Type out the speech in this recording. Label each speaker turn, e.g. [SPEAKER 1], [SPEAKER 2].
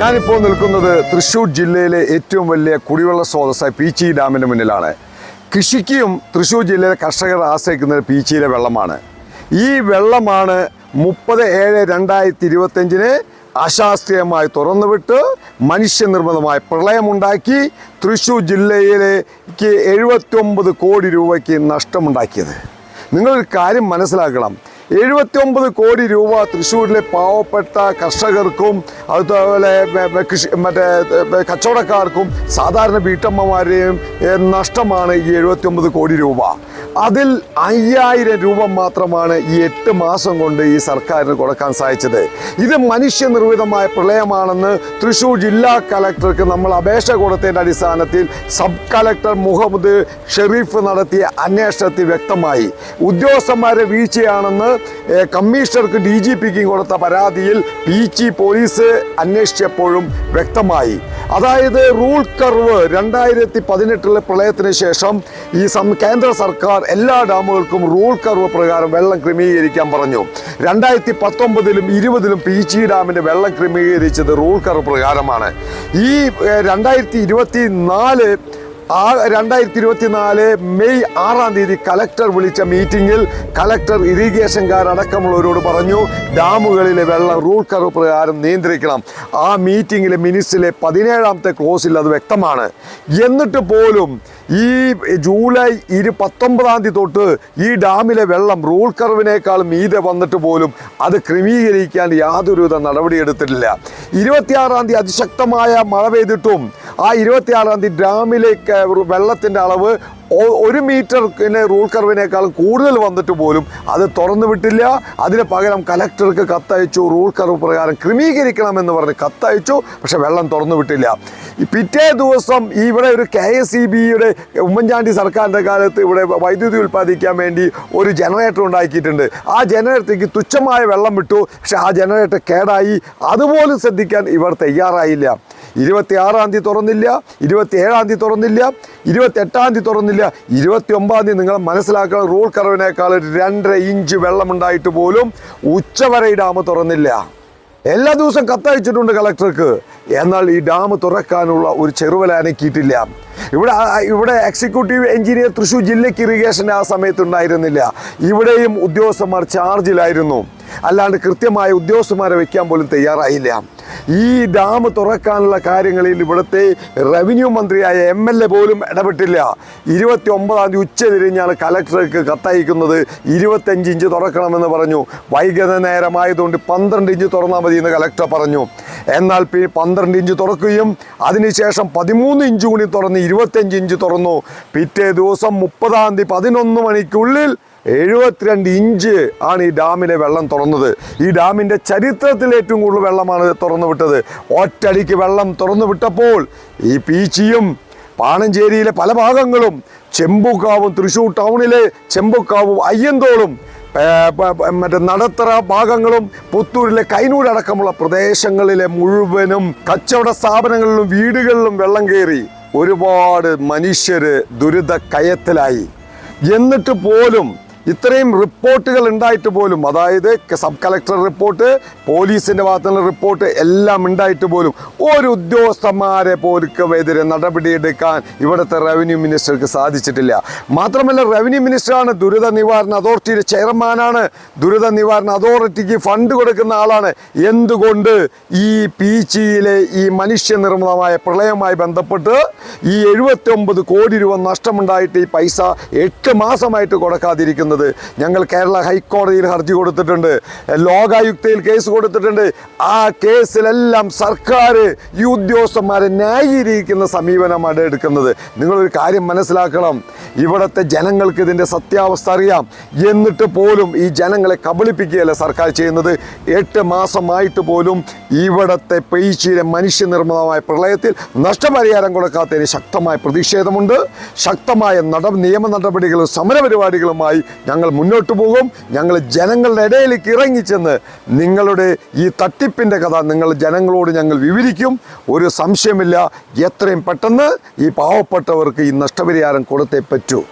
[SPEAKER 1] ഞാനിപ്പോൾ നിൽക്കുന്നത് തൃശ്ശൂർ ജില്ലയിലെ ഏറ്റവും വലിയ കുടിവെള്ള സ്രോതസ്സായ പീച്ചി ഡാമിന് മുന്നിലാണ്. കൃഷിക്കും തൃശ്ശൂർ ജില്ലയിലെ കർഷകർ ആശ്രയിക്കുന്നത് പീച്ചിയിലെ വെള്ളമാണ്. ഈ വെള്ളമാണ് മുപ്പത് ഏഴ് രണ്ടായിരത്തി ഇരുപത്തഞ്ചിന് അശാസ്ത്രീയമായി തുറന്നുവിട്ട് മനുഷ്യനിർമ്മിതമായ പ്രളയമുണ്ടാക്കി തൃശ്ശൂർ ജില്ലയിലേക്ക് എഴുപത്തി കോടി രൂപയ്ക്ക് നഷ്ടമുണ്ടാക്കിയത്. നിങ്ങളൊരു കാര്യം മനസ്സിലാക്കണം. എഴുപത്തിയൊമ്പത് കോടി രൂപ തൃശ്ശൂരിലെ പാവപ്പെട്ട കർഷകർക്കും അതുപോലെ കൃഷി മറ്റേ കച്ചവടക്കാർക്കും സാധാരണ വീട്ടമ്മമാരെയും നഷ്ടമാണ് ഈ എഴുപത്തിയൊമ്പത് കോടി രൂപ. അതിൽ അയ്യായിരം രൂപ മാത്രമാണ് ഈ എട്ട് മാസം കൊണ്ട് ഈ സർക്കാരിന് കൊടുക്കാൻ സാധിച്ചത്. ഇത് മനുഷ്യനിർമ്മിതമായ പ്രളയമാണെന്ന് തൃശൂർ ജില്ലാ കലക്ടർക്ക് നമ്മൾ അപേക്ഷ കൊടുത്തതിന്റെ അടിസ്ഥാനത്തിൽ സബ് കലക്ടർ മുഹമ്മദ് ഷെറീഫ് നടത്തിയ അന്വേഷണത്തിൽ വ്യക്തമായി. ഉദ്യോഗസ്ഥന്മാരെ വീഴ്ചയാണെന്ന് കമ്മീഷണർക്ക് ഡി ജി പിക്കും കൊടുത്ത പരാതിയിൽ പി ജി പോലീസ് അന്വേഷിച്ചപ്പോഴും വ്യക്തമായി. അതായത് റൂൾ കർവ് രണ്ടായിരത്തി പതിനെട്ടിലെ പ്രളയത്തിന് ശേഷം ഈ സം കേന്ദ്ര സർക്കാർ എല്ലാ ഡാമുകൾക്കും റൂൾ കർവ് പ്രകാരം വെള്ളം ക്രമീകരിക്കാൻ പറഞ്ഞു. രണ്ടായിരത്തി പത്തൊമ്പതിലും ഇരുപതിലും പി ജി ഡാമിന്റെ വെള്ളം ക്രമീകരിച്ചത് റൂൾ കർവ് പ്രകാരമാണ്. ഈ രണ്ടായിരത്തി ഇരുപത്തി നാല് ആ രണ്ടായിരത്തി ഇരുപത്തിനാല് മെയ് ആറാം തീയതി കലക്ടർ വിളിച്ച മീറ്റിംഗിൽ കലക്ടർ ഇറിഗേഷൻകാരടക്കമുള്ളവരോട് പറഞ്ഞു ഡാമുകളിലെ വെള്ളം റൂൾ കർവ് പ്രകാരം നിയന്ത്രിക്കണം. ആ മീറ്റിംഗിലെ മിനിറ്റ്സിലെ പതിനേഴാമത്തെ ക്ലോസിൽ അത് വ്യക്തമാണ്. എന്നിട്ട് പോലും ഈ ജൂലൈ ഇരു പത്തൊമ്പതാം തീയതി തൊട്ട് ഈ ഡാമിലെ വെള്ളം റൂൾ കർവിനേക്കാൾ മീതെ വന്നിട്ട് പോലും അത് ക്രമീകരിക്കാൻ യാതൊരുവിധ നടപടിയെടുത്തിട്ടില്ല. ഇരുപത്തിയാറാം തീയതി അതിശക്തമായ മഴ പെയ്തിട്ടും ആ ഇരുപത്തിയാറാം തീയതി ഡാമിലേക്ക് വെള്ളത്തിന്റെ അളവ് ഒരു മീറ്റർ പിന്നെ റൂൾ കർവിനേക്കാൾ കൂടുതൽ വന്നിട്ട് പോലും അത് തുറന്നു വിട്ടില്ല. അതിന് പകരം കലക്ടർക്ക് കത്തയച്ചു റൂൾ കർവ് പ്രകാരം ക്രമീകരിക്കണമെന്ന് പറഞ്ഞ് കത്തയച്ചു പക്ഷെ വെള്ളം തുറന്നു വിട്ടില്ല. പിറ്റേ ദിവസം ഇവിടെ ഒരു കെ എസ് ഇ ബിയുടെ ഉമ്മൻചാണ്ടി സർക്കാരിന്റെ കാലത്ത് ഇവിടെ വൈദ്യുതി ഉൽപ്പാദിക്കാൻ വേണ്ടി ഒരു ജനറേറ്റർ ഉണ്ടാക്കിയിട്ടുണ്ട്. ആ ജനറേറ്ററിക്ക് തുച്ഛമായ വെള്ളം വിട്ടു പക്ഷെ ആ ജനറേറ്റർ കേടായി. അതുപോലും ശ്രദ്ധിക്കാൻ ഇവർ തയ്യാറായില്ല. ഇരുപത്തി ആറാം തീയതി തുറന്നില്ല ഇരുപത്തി ഏഴാം തീയതി തുറന്നില്ല ഇരുപത്തി എട്ടാം തീയതി തുറന്നില്ല ഇരുപത്തി ഒമ്പതാം തീയതി നിങ്ങൾ മനസ്സിലാക്കുന്ന റൂൾ കറവിനേക്കാൾ രണ്ടര ഇഞ്ച് വെള്ളമുണ്ടായിട്ട് പോലും ഉച്ചവരെ ഈ ഡാം തുറന്നില്ല. എല്ലാ ദിവസവും കത്തയച്ചിട്ടുണ്ട് കളക്ടർക്ക് എന്നാൽ ഈ ഡാം തുറക്കാനുള്ള ഒരു ചെറുവല അനക്കിയിട്ടില്ല. ഇവിടെ ഇവിടെ എക്സിക്യൂട്ടീവ് എഞ്ചിനീയർ തൃശ്ശൂർ ജില്ലയ്ക്ക് ഇറിഗേഷൻ ആ സമയത്ത് ഉണ്ടായിരുന്നില്ല. ഇവിടെയും ഉദ്യോഗസ്ഥന്മാർ ചാർജിലായിരുന്നു അല്ലാണ്ട് കൃത്യമായ ഉദ്യോഗസ്ഥന്മാരെ വയ്ക്കാൻ പോലും തയ്യാറായില്ല. ഈ ഡാം തുറക്കാനുള്ള കാര്യങ്ങളിൽ ഇവിടുത്തെ റവന്യൂ മന്ത്രിയായ എം എൽ എ പോലും ഇടപെട്ടില്ല. ഇരുപത്തി ഒമ്പതാം തീയതി ഉച്ച തിരിഞ്ഞാണ് കലക്ടർക്ക് കത്തയക്കുന്നത് ഇരുപത്തഞ്ച് ഇഞ്ച് തുറക്കണമെന്ന് പറഞ്ഞു. വൈകുന്നേരമായതുകൊണ്ട് പന്ത്രണ്ട് ഇഞ്ച് തുറന്നാൽ മതി എന്ന് കലക്ടർ പറഞ്ഞു. എന്നാൽ പന്ത്രണ്ട് ഇഞ്ച് തുറക്കുകയും അതിനുശേഷം പതിമൂന്ന് ഇഞ്ച് കൂടി തുറന്ന് ഇരുപത്തഞ്ച് ഇഞ്ച് തുറന്നു. പിറ്റേ ദിവസം മുപ്പതാം തീയതി പതിനൊന്ന് മണിക്കുള്ളിൽ എഴുപത്തിരണ്ട് ഇഞ്ച് ആണ് ഈ ഡാമിലെ വെള്ളം തുറന്നത്. ഈ ഡാമിന്റെ ചരിത്രത്തിൽ ഏറ്റവും കൂടുതൽ വെള്ളമാണ് തുറന്നു വിട്ടത്. ഒറ്റടിക്ക് വെള്ളം തുറന്നു വിട്ടപ്പോൾ ഈ പീച്ചിയും പാണഞ്ചേരിയിലെ പല ഭാഗങ്ങളും ചെമ്പുക്കാവും തൃശ്ശൂർ ടൗണിലെ ചെമ്പുക്കാവും അയ്യന്തോളും മറ്റേ നടത്തറ ഭാഗങ്ങളും പുത്തൂരിലെ കൈനൂരടക്കമുള്ള പ്രദേശങ്ങളിലെ മുഴുവനും കച്ചവട സ്ഥാപനങ്ങളിലും വീടുകളിലും വെള്ളം കയറി ഒരുപാട് മനുഷ്യർ ദുരിത കയത്തിലായി എന്നിട്ട് പോലും ഇത്രയും റിപ്പോർട്ടുകൾ ഉണ്ടായിട്ട് പോലും അതായത് സബ് കളക്ടർ റിപ്പോർട്ട് പോലീസിന്റെ ഭാഗത്തുനിന്ന് റിപ്പോർട്ട് എല്ലാം ഉണ്ടായിട്ട് പോലും ഒരു ഉദ്യോഗസ്ഥന്മാരെ പോലും എതിരെ നടപടിയെടുക്കാൻ ഇവിടുത്തെ റവന്യൂ മിനിസ്റ്റർക്ക് സാധിച്ചിട്ടില്ല. മാത്രമല്ല റവന്യൂ മിനിസ്റ്ററാണ് ദുരിത നിവാരണ അതോറിറ്റിയുടെ ചെയർമാനാണ്. ദുരിത നിവാരണ അതോറിറ്റിക്ക് ഫണ്ട് കൊടുക്കുന്ന ആളാണ്. എന്തുകൊണ്ട് ഈ പീച്ചിയിലെ ഈ മനുഷ്യനിർമ്മിതമായ പ്രളയവുമായി ബന്ധപ്പെട്ട് ഈ എഴുപത്തി കോടി രൂപ നഷ്ടമുണ്ടായിട്ട് ഈ പൈസ എട്ട് മാസമായിട്ട് കൊടുക്കാതിരിക്കുന്നത് ഞങ്ങൾ കേരള ഹൈക്കോടതിയിൽ ഹർജി കൊടുത്തിട്ടുണ്ട്. ലോകായുക്തയിൽ കേസ് കൊടുത്തിട്ടുണ്ട്. ആ കേസിലെല്ലാം സർക്കാർ ഈ ഉദ്യോഗസ്ഥന്മാരെ ന്യായീകരിക്കുന്ന സമീപനമാണ് എടുക്കുന്നത്. നിങ്ങളൊരു കാര്യം മനസ്സിലാക്കണം. ഇവിടുത്തെ ജനങ്ങൾക്ക് ഇതിന്റെ സത്യാവസ്ഥ അറിയാം. എന്നിട്ട് പോലും ഈ ജനങ്ങളെ കബളിപ്പിക്കുകയല്ല സർക്കാർ ചെയ്യുന്നത്. എട്ട് മാസമായിട്ട് പോലും ഇവിടുത്തെ പെയ്ച്ചിലെ മനുഷ്യനിർമ്മിതമായ പ്രളയത്തിൽ നഷ്ടപരിഹാരം കൊടുക്കാത്തതിന് ശക്തമായ പ്രതിഷേധമുണ്ട്. ശക്തമായ നട നിയമ നടപടികളും സമരപരിപാടികളുമായി ഞങ്ങൾ മുന്നോട്ട് പോകും. ഞങ്ങൾ ജനങ്ങളുടെ ഇടയിലേക്ക് ഇറങ്ങിച്ചെന്ന് നിങ്ങളുടെ ഈ തട്ടിപ്പിന്റെ കഥ നിങ്ങൾ ജനങ്ങളോട് ഞങ്ങൾ വിവരിക്കും. ഒരു സംശയമില്ല. എത്രയും പെട്ടെന്ന് ഈ പാവപ്പെട്ടവർക്ക് ഈ നഷ്ടപരിഹാരം കൊടുത്തേ പറ്റൂ.